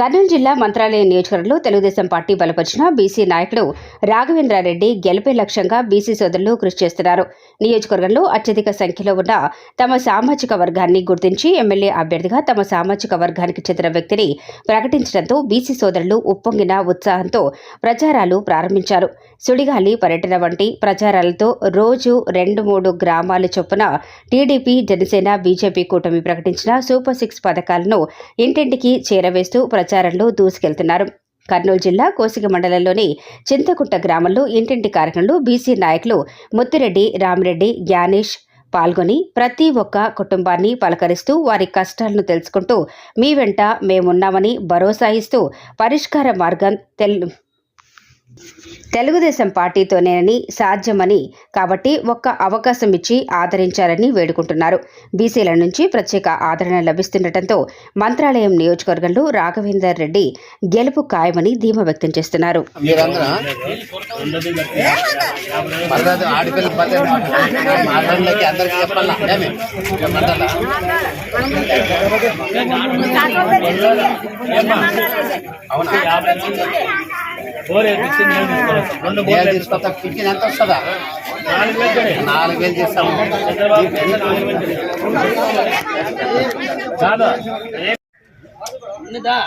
కర్నూలు జిల్లా మంత్రాలయం నియోజకవర్గంలో తెలుగుదేశం పార్టీ బలపరిచిన బీసీ నాయకుడు రాఘవేంద్రారెడ్డి గెలిపే లక్ష్యంగా బీసీ సోదరులు కృషి చేస్తున్నారు. నియోజకవర్గంలో అత్యధిక సంఖ్యలో ఉన్న తమ సామాజిక వర్గాన్ని గుర్తించి ఎమ్మెల్యే అభ్యర్థిగా తమ సామాజిక వర్గానికి చెందిన వ్యక్తిని ప్రకటించడంతో బీసీ సోదరులు ఉప్పొంగిన ఉత్సాహంతో ప్రచారాలు ప్రారంభించారు. సుడిగాలి పర్యటన వంటి ప్రచారాలతో రోజు రెండు మూడు గ్రామాల చొప్పున టీడీపీ జనసేన బీజేపీ కూటమి ప్రకటించిన సూపర్ సిక్స్ పథకాలను ఇంటింటికి చేరవేస్తూ ప్రచారంలో దూసుకెళ్తున్నారు. కర్నూలు జిల్లా కోసిగ మండలంలోని చింతకుంట గ్రామంలో ఇంటింటి కార్యక్రమంలో బీసీ నాయకులు ముత్తిరెడ్డి రామిరెడ్డి జ్ఞానేష్ పాల్గొని ప్రతి ఒక్క కుటుంబాన్ని పలకరిస్తూ వారి కష్టాలను తెలుసుకుంటూ మీ వెంట మేమున్నామని భరోసా ఇస్తూ పరిష్కార మార్గం తెల్ తెలుగుదేశం పార్టీతోనేనని సాధ్యమని కాబట్టి ఒక్క అవకాశం ఇచ్చి ఆదరించాలని వేడుకుంటున్నారు. బీసీల నుంచి ప్రత్యేక ఆదరణ లభిస్తుండటంతో మంత్రాలయం నియోజకవర్గంలో రాఘవేందర్ రెడ్డి గెలుపు ఖాయమని ధీమా వ్యక్తం చేస్తున్నారు. అవునా? వేలు తీసుకొస్తా పింఛన్ ఎంత వస్తుందా? నాలుగు వేలు ఉన్నదా?